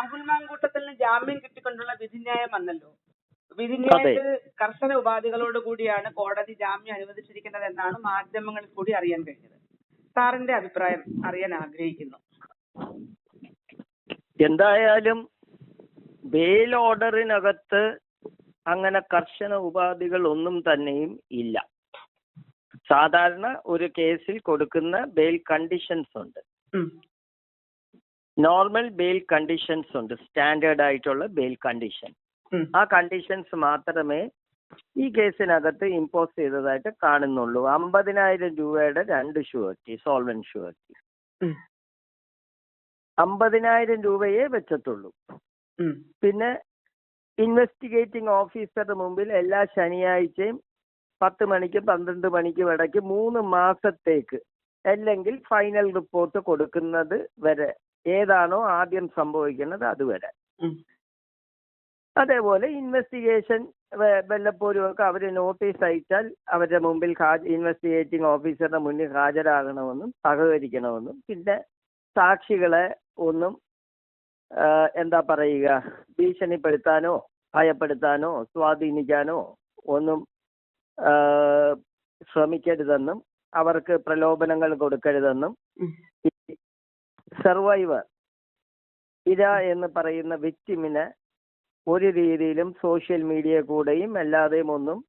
രാഹുൽ മാങ്കൂട്ടത്തിന് ജാമ്യം കിട്ടിക്കൊണ്ടുള്ള വിധിന്യായം വന്നല്ലോ. വിധിന്യായത്തിൽ കർശന ഉപാധികളോട് കൂടിയാണ് കോടതി ജാമ്യം അനുവദിച്ചിരിക്കുന്നത് എന്നാണ് മാധ്യമങ്ങളിൽ കൂടി അറിയാൻ കഴിഞ്ഞത്. സാറിന്റെ അഭിപ്രായം അറിയാൻ ആഗ്രഹിക്കുന്നു. എന്തായാലും ബെയിൽ ഓർഡറിനകത്ത് അങ്ങനെ കർശന ഉപാധികൾ ഒന്നും തന്നെയും ഇല്ല. സാധാരണ ഒരു കേസിൽ കൊടുക്കുന്ന ബെയിൽ കണ്ടീഷൻസ് ഉണ്ട്. നോർമൽ ബെയിൽ കണ്ടീഷൻസ് ഉണ്ട്. സ്റ്റാൻഡേർഡ് ആയിട്ടുള്ള ബെയിൽ കണ്ടീഷൻ. ആ കണ്ടീഷൻസ് മാത്രമേ ഈ കേസിനകത്ത് ഇമ്പോസ് ചെയ്തതായിട്ട് കാണുന്നുള്ളൂ. അമ്പതിനായിരം രൂപയുടെ രണ്ട് ഷുവർട്ടി സോൾവൻ ഷുവർട്ടി. അമ്പതിനായിരം രൂപയെ വെച്ചത്തുള്ളൂ. പിന്നെ ഇൻവെസ്റ്റിഗേറ്റിംഗ് ഓഫീസറുടെ മുമ്പിൽ എല്ലാ ശനിയാഴ്ചയും പത്ത് മണിക്കും പന്ത്രണ്ട് മണിക്കും ഇടയ്ക്ക് മൂന്ന് മാസത്തേക്ക് അല്ലെങ്കിൽ ഫൈനൽ റിപ്പോർട്ട് കൊടുക്കുന്നത് വരെ ഏതാണോ ആദ്യം സംഭവിക്കുന്നത് അതുവരെ. അതേപോലെ ഇൻവെസ്റ്റിഗേഷൻ വല്ലപ്പോഴും ഒക്കെ അവർ നോട്ടീസ് അയച്ചാൽ അവരുടെ മുമ്പിൽ ഇൻവെസ്റ്റിഗേറ്റിംഗ് ഓഫീസറുടെ മുന്നിൽ ഹാജരാകണമെന്നും സഹകരിക്കണമെന്നും പിന്നെ സാക്ഷികളെ ഒന്നും എന്താ പറയുക ഭീഷണിപ്പെടുത്താനോ ഭയപ്പെടുത്താനോ സ്വാധീനിക്കാനോ ഒന്നും ശ്രമിക്കരുതെന്നും അവർക്ക് പ്രലോഭനങ്ങൾ കൊടുക്കരുതെന്നും. സർവൈവർ ഇര എന്ന് പറയുന്ന വിക്ടിമിനെ ഒരു രീതിയിലും സോഷ്യൽ മീഡിയ കൂടെയും അല്ലാതെയും ഒന്നും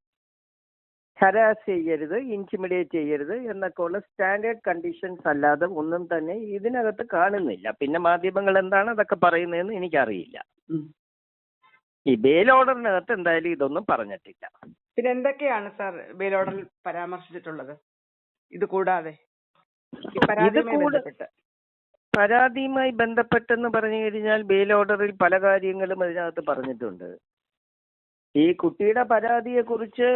ഹരാസ് ചെയ്യരുത് ഇന്റിമിഡേറ്റ് ചെയ്യരുത് എന്നൊക്കെ ഉള്ള സ്റ്റാൻഡേർഡ് കണ്ടീഷൻസ് അല്ലാതെ ഒന്നും തന്നെ ഇതിനകത്ത് കാണുന്നില്ല. പിന്നെ മാധ്യമങ്ങൾ എന്താണ് അതൊക്കെ പറയുന്നതെന്ന് എനിക്കറിയില്ല. ഈ ബെയിൽ ഓർഡറിനകത്ത് എന്തായാലും ഇതൊന്നും പറഞ്ഞിട്ടില്ല. പിന്നെ എന്തൊക്കെയാണ് സാർ ബെയിൽ ഓർഡറിൽ പരാമർശിച്ചിട്ടുള്ളത്? ഇത് കൂടാതെ ഇത് കൂടെ- പരാതിയുമായി ബന്ധപ്പെട്ടെന്ന് പറഞ്ഞു കഴിഞ്ഞാൽ ബെയിൽ ഓർഡറിൽ പല കാര്യങ്ങളും അതിനകത്ത് പറഞ്ഞിട്ടുണ്ട് ഈ കുട്ടിയുടെ പരാതിയെ കുറിച്ച്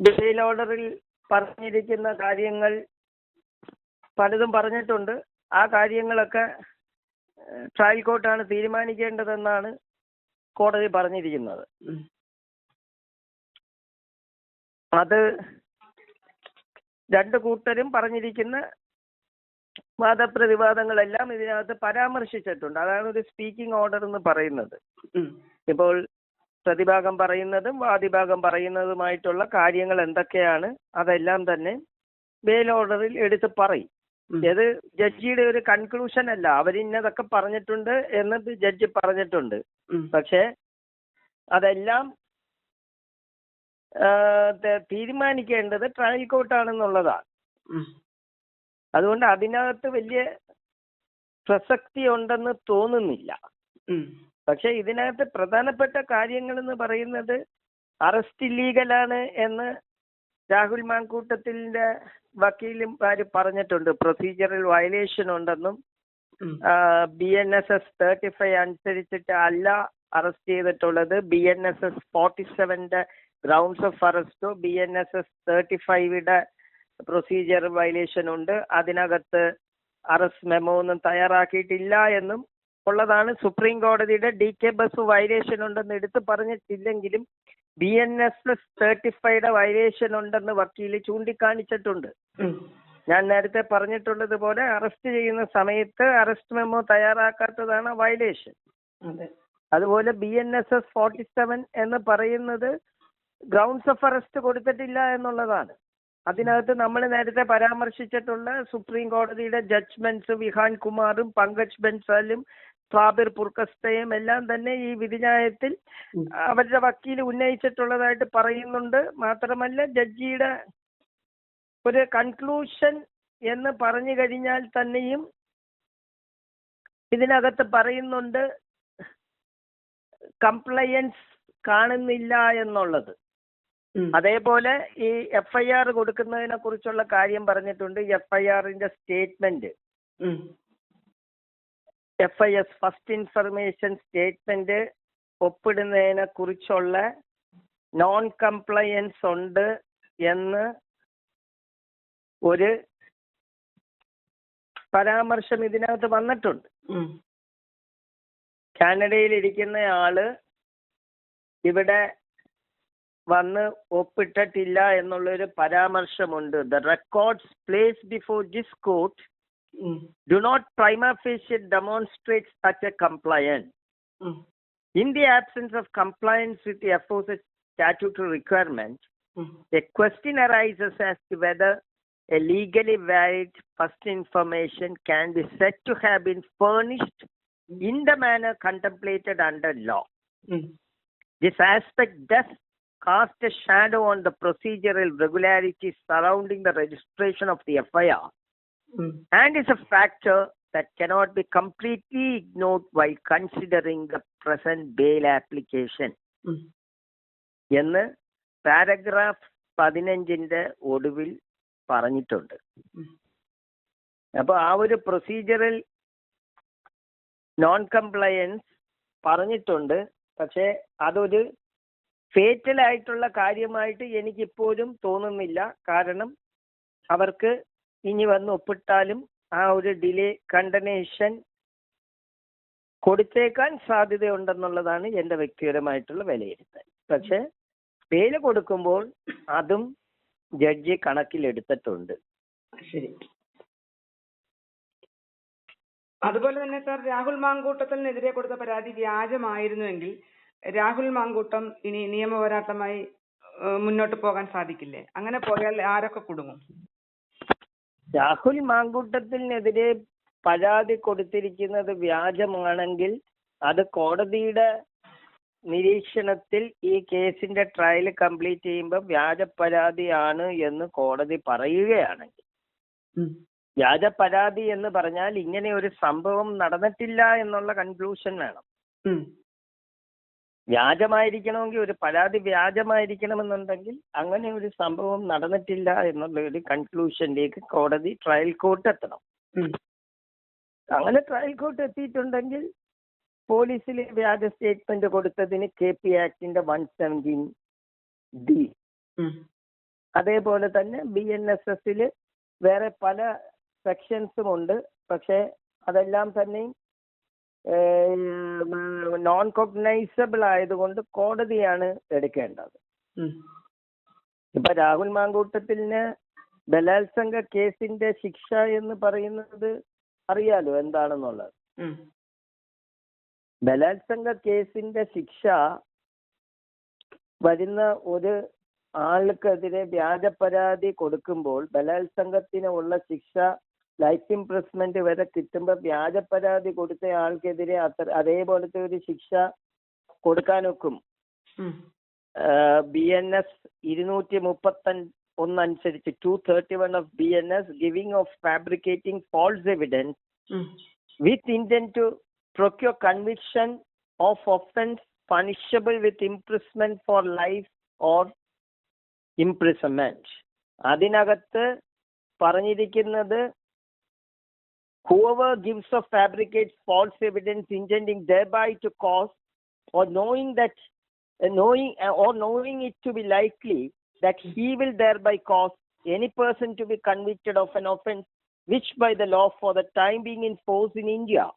ബെയിൽ ഓർഡറിൽ പറഞ്ഞിരിക്കുന്ന കാര്യങ്ങൾ പലതും പറഞ്ഞിട്ടുണ്ട് ആ കാര്യങ്ങളൊക്കെ ട്രയൽ കോർട്ടാണ് തീരുമാനിക്കേണ്ടതെന്നാണ് കോടതി പറഞ്ഞിരിക്കുന്നത്. അത് രണ്ട് കൂട്ടരും പറഞ്ഞിരിക്കുന്ന വാദപ്രതിവാദങ്ങളെല്ലാം ഇതിനകത്ത് പരാമർശിച്ചിട്ടുണ്ട്. അതാണ് ഒരു സ്പീക്കിംഗ് ഓർഡർ എന്ന് പറയുന്നത്. ഇപ്പോൾ പ്രതിഭാഗം പറയുന്നതും വാദിഭാഗം പറയുന്നതുമായിട്ടുള്ള കാര്യങ്ങൾ എന്തൊക്കെയാണ് അതെല്ലാം തന്നെ ബെയിൽ ഓർഡറിൽ എടുത്ത് പറയും. ഇത് ജഡ്ജിയുടെ ഒരു കൺക്ലൂഷൻ അല്ല. അവരിന്നതൊക്കെ പറഞ്ഞിട്ടുണ്ട് എന്ന് ജഡ്ജി പറഞ്ഞിട്ടുണ്ട്. പക്ഷേ അതെല്ലാം തീരുമാനിക്കേണ്ടത് ട്രയൽ കോർട്ടാണെന്നുള്ളതാണ്. അതുകൊണ്ട് അതിനകത്ത് വലിയ പ്രസക്തി ഉണ്ടെന്ന് തോന്നുന്നില്ല. പക്ഷെ ഇതിനകത്ത് പ്രധാനപ്പെട്ട കാര്യങ്ങൾ എന്ന് പറയുന്നത് അറസ്റ്റ് ഇല്ലീഗലാണ് എന്ന് രാഹുൽ മാങ്കൂട്ടത്തിന്റെ വക്കീലും ആര് പറഞ്ഞിട്ടുണ്ട് പ്രൊസീജിയറിൽ വയലേഷൻ ഉണ്ടെന്നും. B N S S thirty five അനുസരിച്ചിട്ട് അല്ല അറസ്റ്റ് ചെയ്തിട്ടുള്ളത് B N S S forty സെവന്റെ grounds of അറസ്റ്റോ B N S S thirty ഫൈവിയുടെ procedure violation ഉണ്ട്. അതിനകത്ത് അറസ്റ്റ് മെമ്മോ ഒന്നും തയ്യാറാക്കിയിട്ടില്ല എന്നും ഉള്ളതാണ്. സുപ്രീം കോടതിയുടെ ഡി കെ ബസ് വയലേഷൻ ഉണ്ടെന്ന് എടുത്തു പറഞ്ഞിട്ടില്ലെങ്കിലും B N S S thirty ഫൈവയുടെ violation ഉണ്ടെന്ന് വക്കീൽ ചൂണ്ടിക്കാണിച്ചിട്ടുണ്ട്. ഞാൻ നേരത്തെ പറഞ്ഞിട്ടുള്ളത് പോലെ അറസ്റ്റ് ചെയ്യുന്ന സമയത്ത് അറസ്റ്റ് മെമ്മോ തയ്യാറാക്കാത്തതാണ് വയലേഷൻ അതെ. അതുപോലെ B N S S forty seven എന്ന് പറയുന്നത് ഗ്രൗണ്ട്സ് ഓഫ് അറസ്റ്റ് കൊടുത്തിട്ടില്ല എന്നുള്ളതാണ്. അതിനകത്ത് നമ്മൾ നേരത്തെ പരാമർശിച്ചിട്ടുള്ള സുപ്രീം കോടതിയുടെ ജഡ്ജ്മെന്റ്സ് വിഹാൻ കുമാറും പങ്കജ് ബൻസാലും സാബിർ പുർക്കസ്തയും എല്ലാം തന്നെ ഈ വിധിന്യായത്തിൽ അവരുടെ വക്കീൽ ഉന്നയിച്ചിട്ടുള്ളതായിട്ട് പറയുന്നുണ്ട് മാത്രമല്ല ജഡ്ജിയുടെ ഒരു കൺക്ലൂഷൻ എന്ന് പറഞ്ഞു കഴിഞ്ഞാൽ തന്നെയും ഇതിനകത്ത് പറയുന്നുണ്ട് കംപ്ലയൻസ് കാണുന്നില്ല എന്നുള്ളത്. അതേപോലെ ഈ എഫ് ഐ ആർ കൊടുക്കുന്നതിനെ കുറിച്ചുള്ള കാര്യം പറഞ്ഞിട്ടുണ്ട്. എഫ് ഐ ആറിന്റെ statement FIS F I S first information statement ഒപ്പിടുന്നതിനെ കുറിച്ചുള്ള നോൺ കംപ്ലയൻസ് ഉണ്ട് എന്ന് ഒരു പരാമർശം ഇതിനകത്ത് വന്നിട്ടുണ്ട്. കാനഡയിൽ ഇരിക്കുന്ന ആൾ ഇവിടെ വന്ന് ഒപ്പിട്ടിട്ടില്ല എന്നുള്ളൊരു പരാമർശമുണ്ട് the records place before this court ഉം. do not prima facie demonstrate such a compliance. ഉം. In the absence of compliance with the aforesaid statutory requirement, ഉം. a question arises as to whether a legally valid first information can be said to have been furnished in the manner contemplated under law. cast a shadow on the procedural regularities surrounding the registration of the FIR mm. and is a factor that cannot be completely ignored while considering the present bail application. എന്ന് paragraph പതിനഞ്ചിന്റെ ഒടുവിൽ പറഞ്ഞിട്ടുണ്ട്. അപ്പൊ ആ ഒരു procedural non compliance പറഞ്ഞിട്ടുണ്ട് പക്ഷെ അതൊരു ഫേറ്റൽ ആയിട്ടുള്ള കാര്യമായിട്ട് എനിക്കിപ്പോഴും തോന്നുന്നില്ല. കാരണം അവർക്ക് ഇനി വന്ന് ഒപ്പിട്ടാലും ആ ഒരു ഡിലേ കണ്ടനേഷൻ കൊടുത്തേക്കാൻ സാധ്യതയുണ്ടെന്നുള്ളതാണ് എന്റെ വ്യക്തിപരമായിട്ടുള്ള വിലയിരുത്തൽ. പക്ഷേ പേര് കൊടുക്കുമ്പോൾ അതും ജഡ്ജി കണക്കിലെടുത്തിട്ടുണ്ട്. ശരി. അതുപോലെ തന്നെ സാർ രാഹുൽ മാങ്കൂട്ടത്തിനെതിരെ കൊടുത്ത പരാതി വ്യാജമായിരുന്നുവെങ്കിൽ രാഹുൽ മാങ്കൂട്ടം ഇനി നിയമപോരാട്ടമായി പോരാട്ടമായി മുന്നോട്ട് പോകാൻ സാധിക്കില്ലേ? അങ്ങനെ പോയാൽ ആരൊക്കെ കുടുങ്ങും? രാഹുൽ മാങ്കൂട്ടത്തിനെതിരെ പരാതി കൊടുത്തിരിക്കുന്നത് വ്യാജമാണെങ്കിൽ അത് കോടതിയുടെ നിരീക്ഷണത്തിൽ ഈ കേസിന്റെ ട്രയൽ കംപ്ലീറ്റ് ചെയ്യുമ്പോൾ വ്യാജ പരാതിയാണ് എന്ന് കോടതി പറയുകയാണെങ്കിൽ. വ്യാജ പരാതി എന്ന് പറഞ്ഞാൽ ഇങ്ങനെ ഒരു സംഭവം നടന്നിട്ടില്ല എന്നുള്ള കൺക്ലൂഷൻ വേണം. വ്യാജമായിരിക്കണമെങ്കിൽ ഒരു പരാതി വ്യാജമായിരിക്കണമെന്നുണ്ടെങ്കിൽ അങ്ങനെ ഒരു സംഭവം നടന്നിട്ടില്ല എന്നുള്ള ഒരു കൺക്ലൂഷനിലേക്ക് കോടതി ട്രയൽ കോർട്ട് എത്തണം. അങ്ങനെ ട്രയൽ കോർട്ട് എത്തിയിട്ടുണ്ടെങ്കിൽ പോലീസിൽ വ്യാജ സ്റ്റേറ്റ്മെന്റ് കൊടുത്തതിന് കെ പി ആക്ടിന്റെ വൺ സെവന്റീൻ ഡി അതേപോലെ തന്നെ ബി എൻ എസ് എസിൽ വേറെ പല സെക്ഷൻസും ഉണ്ട്. പക്ഷേ അതെല്ലാം തന്നെയും നോൺ കോഗ്നൈസബിൾ ആയതുകൊണ്ട് കോടതിയാണ് എടുക്കേണ്ടത്. ഇപ്പൊ രാഹുൽ മാങ്കൂട്ടത്തിന് ബലാത്സംഗ കേസിന്റെ ശിക്ഷ എന്ന് പറയുന്നത് അറിയാലോ എന്താണെന്നുള്ളത്. ബലാത്സംഗ കേസിന്റെ ശിക്ഷ വരുന്ന ഒരു ആൾക്കെതിരെ വ്യാജ പരാതി കൊടുക്കുമ്പോൾ ബലാത്സംഗത്തിനുള്ള ശിക്ഷ ലൈഫ് ഇംപ്രസ്മെന്റ് വരെ കിട്ടുമ്പോൾ വ്യാജ പരാതി കൊടുത്ത ആൾക്കെതിരെ അത്ര അതേപോലത്തെ ഒരു ശിക്ഷ കൊടുക്കാനൊക്കും. ബി എൻ എസ് ഇരുന്നൂറ്റി മുപ്പത്തി ഒന്നനുസരിച്ച് two thirty one of B N S giving of fabricating false evidence with with to procure conviction of offence punishable with with for life or imprisonment. അതിനകത്ത് പറഞ്ഞിരിക്കുന്നത് whoever gives or fabricates false evidence intending thereby to cause or knowing that uh, knowing uh, or knowing it to be likely that he will thereby cause any person to be convicted of an offense which by the law for the time being in force in India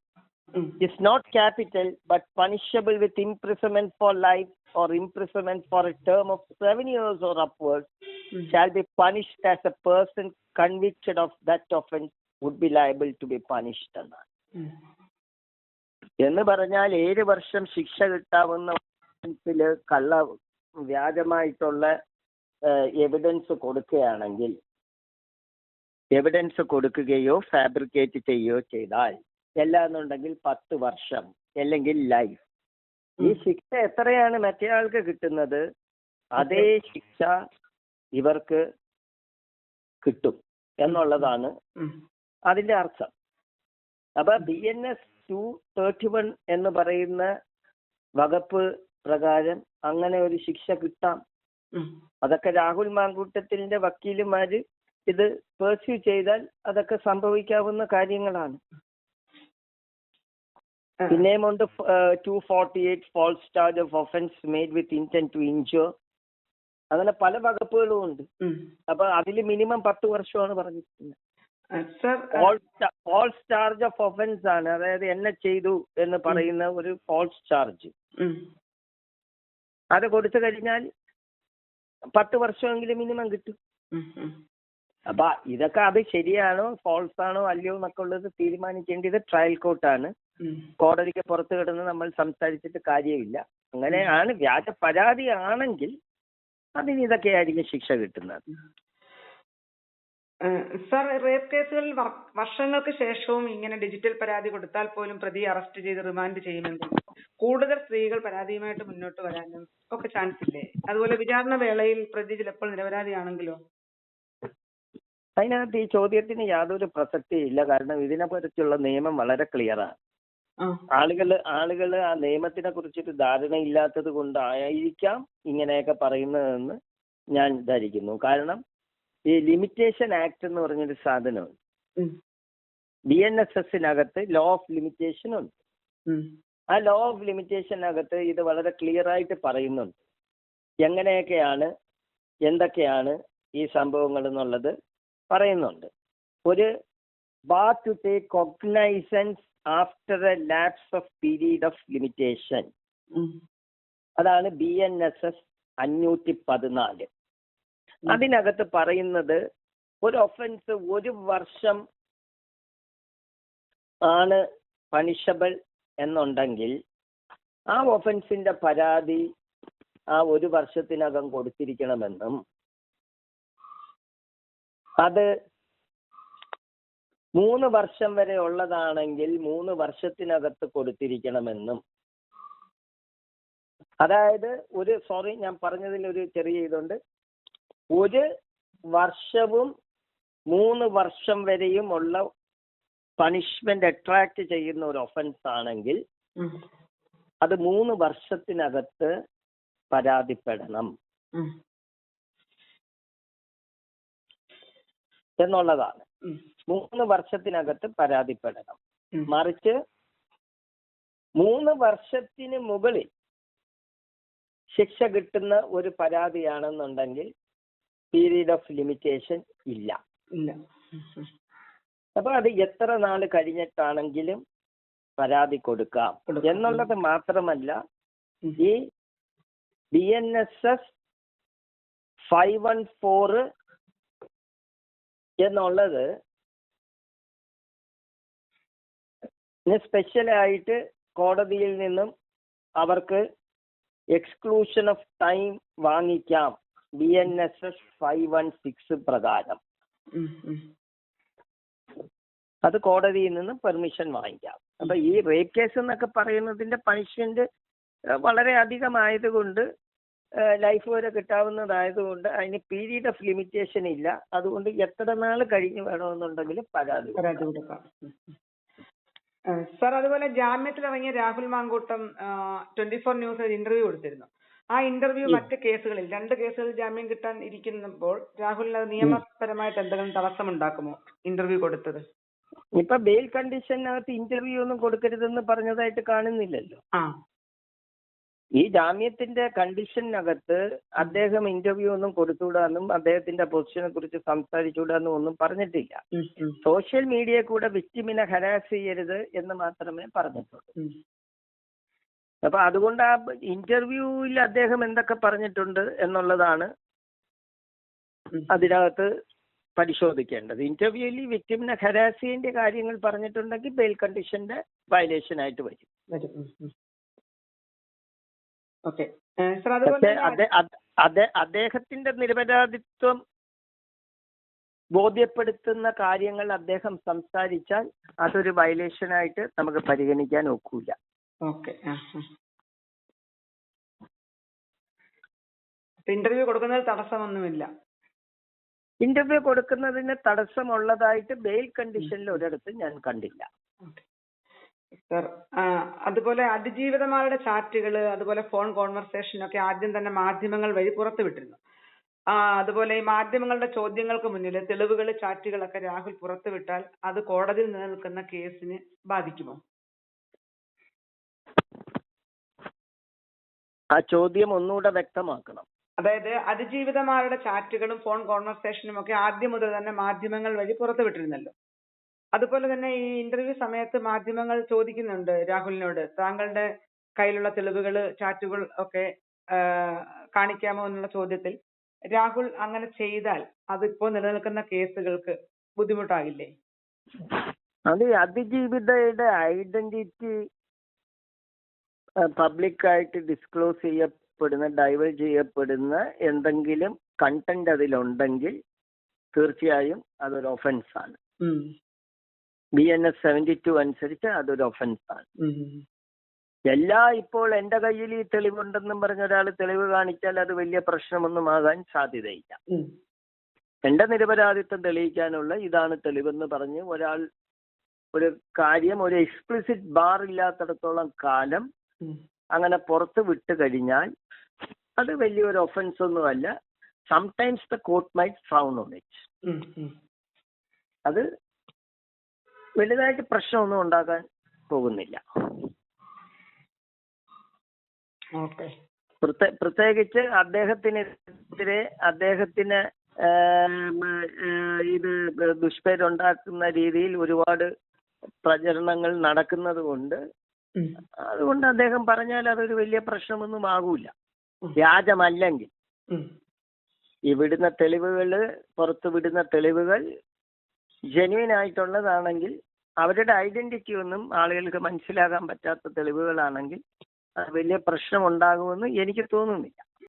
is not capital but punishable with imprisonment for life or imprisonment for a term of seven years or upwards ഉം. shall be punished as a person convicted of that offense would be liable to be punished എന്നാണ്. എന്ന് പറഞ്ഞാൽ ഏഴ് വർഷം ശിക്ഷ കിട്ടാവുന്ന കള്ള വ്യാജമായിട്ടുള്ള എവിഡൻസ് കൊടുക്കുകയാണെങ്കിൽ എവിഡൻസ് കൊടുക്കുകയോ ഫാബ്രിക്കേറ്റ് ചെയ്യുകയോ ചെയ്താൽ എല്ലാന്നുണ്ടെങ്കിൽ പത്ത് വർഷം അല്ലെങ്കിൽ ലൈഫ് ഈ ശിക്ഷ എത്രയാണ് മറ്റേയാൾക്ക് കിട്ടുന്നത്? അതേ ശിക്ഷ ഇവർക്ക് കിട്ടും എന്നുള്ളതാണ്. അതിന്റെ അർത്ഥം. അപ്പൊ B N S two thirty one എന്ന് പറയുന്ന വകുപ്പ് പ്രകാരം അങ്ങനെ ഒരു ശിക്ഷ കിട്ടാം. അതൊക്കെ രാഹുൽ മാങ്കൂട്ടത്തിന്റെ വക്കീലുമാര് ഇത് പേഴ്സ്യൂ ചെയ്താൽ അതൊക്കെ സംഭവിക്കാവുന്ന കാര്യങ്ങളാണ്. പിന്നെയും ഉണ്ട് two forty eight false charge of offence made with intent to injure അങ്ങനെ പല വകുപ്പുകളും ഉണ്ട്. അപ്പൊ അതിൽ മിനിമം പത്ത് വർഷമാണ് പറഞ്ഞിരിക്കുന്നത്. ഫോൾസ് ചാർജ് ഓഫ് ഒഫൻസ് ആണ്. അതായത് എന്നെ ചെയ്തു എന്ന് പറയുന്ന ഒരു ഫോൾസ് ചാർജ് അത് കൊടുത്തു കഴിഞ്ഞാൽ പത്ത് വർഷമെങ്കിലും മിനിമം കിട്ടും. അപ്പൊ ഇതൊക്കെ അത് ശരിയാണോ ഫോൾസ് ആണോ അല്ലയോ എന്നൊക്കെ ഉള്ളത് തീരുമാനിക്കേണ്ടത് ട്രയൽ കോർട്ടാണ് കോടതിക്ക് പുറത്തു കിടന്ന് നമ്മൾ സംസാരിച്ചിട്ട് കാര്യമില്ല. അങ്ങനെയാണ് വ്യാജ പരാതി ആണെങ്കിൽ അതിന് ഇതൊക്കെയായിരിക്കും ശിക്ഷ കിട്ടുന്നത്. സർ റേപ്പ് കേസുകളിൽ വർഷങ്ങൾക്ക് ശേഷവും ഇങ്ങനെ ഡിജിറ്റൽ പരാതി കൊടുത്താൽ പോലും പ്രതിയെ അറസ്റ്റ് ചെയ്ത് റിമാൻഡ് ചെയ്യുമെന്നും കൂടുതൽ സ്ത്രീകൾ പരാതിയുമായിട്ട് മുന്നോട്ട് വരാനും ഒക്കെ ചാൻസ് ഇല്ലേ? അതുപോലെ വിചാരണ വേളയിൽ പ്രതി ചിലപ്പോൾ നിരപരാധിയാണെങ്കിലോ? അതിനകത്ത് ഈ ചോദ്യത്തിന് യാതൊരു പ്രസക്തിയില്ല കാരണം ഇതിനെക്കുറിച്ചുള്ള നിയമം വളരെ ക്ലിയറാണ് ആളുകൾ ആളുകൾ ആ നിയമത്തിനെ കുറിച്ചൊരു ധാരണയില്ലാത്തത് കൊണ്ടായിരിക്കാം ഇങ്ങനെയൊക്കെ പറയുന്നതെന്ന് ഞാൻ ധരിക്കുന്നു കാരണം ഈ ലിമിറ്റേഷൻ ആക്ട് എന്ന് പറഞ്ഞൊരു സാധനമുണ്ട്. ബി എൻ എസ് എസിനകത്ത് ലോ ഓഫ് ലിമിറ്റേഷൻ ഉണ്ട്. ആ ലോ ഓഫ് ലിമിറ്റേഷനകത്ത് ഇത് വളരെ ക്ലിയർ ആയിട്ട് പറയുന്നുണ്ട്. എങ്ങനെയൊക്കെയാണ് എന്തൊക്കെയാണ് ഈ സംഭവങ്ങൾ എന്നുള്ളത് പറയുന്നുണ്ട്. ഒരു bar to take cognizance after a lapse of period of limitation അതാണ് ബി എൻ എസ് എസ് അഞ്ഞൂറ്റി പതിനാല്. അതിനകത്ത് പറയുന്നത് ഒരു ഒഫൻസ് ഒരു വർഷം ആണ് പണിഷബിൾ എന്നുണ്ടെങ്കിൽ ആ ഒഫൻസിന്റെ പരാതി ആ ഒരു വർഷത്തിനകം കൊടുത്തിരിക്കണമെന്നും അത് മൂന്ന് വർഷം വരെ ഉള്ളതാണെങ്കിൽ മൂന്ന് വർഷത്തിനകത്ത് കൊടുത്തിരിക്കണമെന്നും. അതായത് ഒരു സോറി ഞാൻ പറഞ്ഞതിൽ ഒരു ചെറിയ ഇതുണ്ട്. ഒരു വർഷവും മൂന്ന് വർഷം വരെയും ഉള്ള പണിഷ്മെന്റ് അട്രാക്ട് ചെയ്യുന്ന ഒരു ഒഫൻസ് ആണെങ്കിൽ അത് മൂന്ന് വർഷത്തിനകത്ത് പരാതിപ്പെടണം. എന്നുള്ളതാണ്. മൂന്ന് വർഷത്തിനകത്ത് പരാതിപ്പെടണം. മറിച്ച് മൂന്ന് വർഷത്തിന് മുകളിൽ ശിക്ഷ കിട്ടുന്ന ഒരു പരാതിയാണെന്നുണ്ടെങ്കിൽ പീരീഡ് ഓഫ് ലിമിറ്റേഷൻ ഇല്ല ഇല്ല. അപ്പൊ അത് എത്ര നാൾ കഴിഞ്ഞിട്ടാണെങ്കിലും പരാതി കൊടുക്കാം. എന്നുള്ളത് മാത്രമല്ല. ഈ B N S S five one four എന്നുള്ളത് സ്പെഷ്യലായിട്ട് കോടതിയിൽ നിന്നും അവർക്ക് എക്സ്ക്ലൂഷൻ ഓഫ് ടൈം വാങ്ങിക്കാം B N S S five one six പ്രകാരം. അത് കോടതിയിൽ നിന്ന് പെർമിഷൻ വാങ്ങിക്കാം. അപ്പൊ ഈ റേപ്പ് കേസ് എന്നൊക്കെ പറയുന്നതിന്റെ പണിഷ്മെന്റ് വളരെ അധികമായതുകൊണ്ട് ലൈഫ് വരെ കിട്ടാവുന്നതായതുകൊണ്ട് അതിന് പീരീഡ് ഓഫ് ലിമിറ്റേഷൻ ഇല്ല. അതുകൊണ്ട് എത്ര നാൾ കഴിഞ്ഞ് വേണമെന്നുണ്ടെങ്കിൽ പരാതി കൊടുക്കാം. സർ അതുപോലെ ജാമ്യത്തിലിറങ്ങിയ Rahul Mankoottam twenty four news ഒരു ഇന്റർവ്യൂ കൊടുത്തിരുന്നു. ആ ഇന്റർവ്യൂ മറ്റു കേസുകളിൽ രണ്ട് കേസുകളിൽ ജാമ്യം കിട്ടാൻ ഇരിക്കുമ്പോൾ രാഹുലിന് അത് നിയമപരമായിട്ട് എന്തെങ്കിലും തടസ്സമുണ്ടാക്കുമോ ഇന്റർവ്യൂ കൊടുത്തത്? ഇപ്പൊ ബെയിൽ കണ്ടീഷനകത്ത് ഇന്റർവ്യൂ ഒന്നും കൊടുക്കരുതെന്ന് പറഞ്ഞതായിട്ട് കാണുന്നില്ലല്ലോ. ഈ ജാമ്യത്തിന്റെ കണ്ടീഷനകത്ത് അദ്ദേഹം ഇന്റർവ്യൂ ഒന്നും കൊടുത്തുകൂടാന്നും അദ്ദേഹത്തിന്റെ പൊസിഷനെ കുറിച്ച് സംസാരിച്ചുകൂടാന്നും ഒന്നും പറഞ്ഞിട്ടില്ല. സോഷ്യൽ മീഡിയ കൂടെ വിക്ടിമിനെ ഹരാസ് ചെയ്യരുത് എന്ന് മാത്രമേ പറഞ്ഞിട്ടുള്ളൂ. അപ്പൊ അതുകൊണ്ട് ആ ഇന്റർവ്യൂവിൽ അദ്ദേഹം എന്തൊക്കെ പറഞ്ഞിട്ടുണ്ട് എന്നുള്ളതാണ്. അതിനകത്ത് പരിശോധിക്കേണ്ടത്. ഇന്റർവ്യൂവിൽ വിക്ടിമിനെ ഹരാസ് ചെയ്യേണ്ട കാര്യങ്ങൾ പറഞ്ഞിട്ടുണ്ടെങ്കിൽ ബെയിൽ കണ്ടീഷന്റെ വയലേഷൻ ആയിട്ട് വരും. അദ്ദേഹത്തിന്റെ നിരപരാധിത്വം ബോധ്യപ്പെടുത്തുന്ന കാര്യങ്ങൾ അദ്ദേഹം സംസാരിച്ചാൽ അതൊരു വയലേഷനായിട്ട് നമുക്ക് പരിഗണിക്കാൻ ഒക്കൂല. ഓക്കെ ഇന്റർവ്യൂ കൊടുക്കുന്നതിൽ തടസ്സമൊന്നുമില്ല. ഇന്റർവ്യൂ കൊടുക്കുന്നതിന് തടസ്സമുള്ളതായിട്ട് ബെയിൽ കണ്ടീഷനിൽ ഒരിടത്തും ഞാൻ കണ്ടില്ല. സർ അതുപോലെ അതിജീവിതമാരുടെ ചാറ്റുകൾ അതുപോലെ ഫോൺ കോൺവെർസേഷൻ ഒക്കെ ആദ്യം തന്നെ മാധ്യമങ്ങൾ വഴി പുറത്തുവിട്ടിരുന്നു. അതുപോലെ ഈ മാധ്യമങ്ങളുടെ ചോദ്യങ്ങൾക്ക് മുന്നിൽ തെളിവുകൾ ചാറ്റുകളൊക്കെ രാഹുൽ പുറത്തുവിട്ടാൽ അത് കോടതിയിൽ നിലനിൽക്കുന്ന കേസിന് ബാധിക്കുമോ? ആ ചോദ്യം ഒന്നുകൂടെ വ്യക്തമാക്കണം. അതായത് അതിജീവിതമാരുടെ ചാറ്റുകളും ഫോൺ കോൺവെർസേഷനും ഒക്കെ ആദ്യം മുതൽ തന്നെ മാധ്യമങ്ങൾ വഴി പുറത്തുവിട്ടിരുന്നല്ലോ. അതുപോലെ തന്നെ ഈ ഇന്റർവ്യൂ സമയത്ത് മാധ്യമങ്ങൾ ചോദിക്കുന്നുണ്ട് രാഹുലിനോട്. താങ്കളുടെ കയ്യിലുള്ള തെളിവുകൾ ചാറ്റുകൾ ഒക്കെ കാണിക്കാമോ എന്നുള്ള ചോദ്യത്തിൽ രാഹുൽ അങ്ങനെ ചെയ്താൽ അതിപ്പോ നിലനിൽക്കുന്ന കേസുകൾക്ക് ബുദ്ധിമുട്ടാകില്ലേ? അത് അതിജീവിതയുടെ ഐഡന്റിറ്റി പബ്ലിക്കായിട്ട് ഡിസ്ക്ലോസ് ചെയ്യപ്പെടുന്ന ഡൈവേർട്ട് ചെയ്യപ്പെടുന്ന എന്തെങ്കിലും കണ്ടന്റ് അതിലുണ്ടെങ്കിൽ തീർച്ചയായും അതൊരു ഒഫൻസ് ആണ് ഉം. B N S seventy two അനുസരിച്ച് അതൊരു ഒഫൻസ് ആണ് എല്ലാ ഇപ്പോൾ എന്റെ കയ്യിൽ ഈ തെളിവുണ്ടെന്നും പറഞ്ഞ ഒരാൾ തെളിവ് കാണിച്ചാൽ അത് വലിയ പ്രശ്നമൊന്നും ആകാൻ സാധ്യതയില്ല. എന്റെ നിരപരാധിത്വം തെളിയിക്കാനുള്ള ഇതാണ് തെളിവെന്ന് പറഞ്ഞ് ഒരാൾ ഒരു കാര്യം ഒരു എക്സ്പ്ലിസിറ്റ് ബാർ ഇല്ലാത്തടത്തോളം കാലം. അങ്ങനെ പുറത്ത് വിട്ട് കഴിഞ്ഞാൽ അത് വലിയൊരു ഒഫൻസ് ഒന്നുമല്ല sometimes the court might frown on it. അത് വലുതായിട്ട് പ്രശ്നമൊന്നും ഉണ്ടാക്കാൻ പോകുന്നില്ല പ്രത്യേകിച്ച് അദ്ദേഹത്തിനെതിരെ അദ്ദേഹത്തിന് ഇത് ദുഷ്പേരുണ്ടാക്കുന്ന രീതിയിൽ ഒരുപാട് പ്രചരണങ്ങൾ നടക്കുന്നത് കൊണ്ട്. അതുകൊണ്ട് അദ്ദേഹം പറഞ്ഞാൽ അതൊരു വലിയ പ്രശ്നമൊന്നും ആകൂല. വ്യാജമല്ലെങ്കിൽ. ഇവിടുന്ന ഈ വിടുന്ന തെളിവുകൾ പുറത്തു വിടുന്ന തെളിവുകൾ ജെന്യൂൻ ആയിട്ടുള്ളതാണെങ്കിൽ അവരുടെ ഐഡന്റിറ്റി ഒന്നും ആളുകൾക്ക് മനസ്സിലാകാൻ പറ്റാത്ത തെളിവുകളാണെങ്കിൽ അത് വലിയ പ്രശ്നം ഉണ്ടാകുമെന്ന് എനിക്ക് തോന്നുന്നില്ല.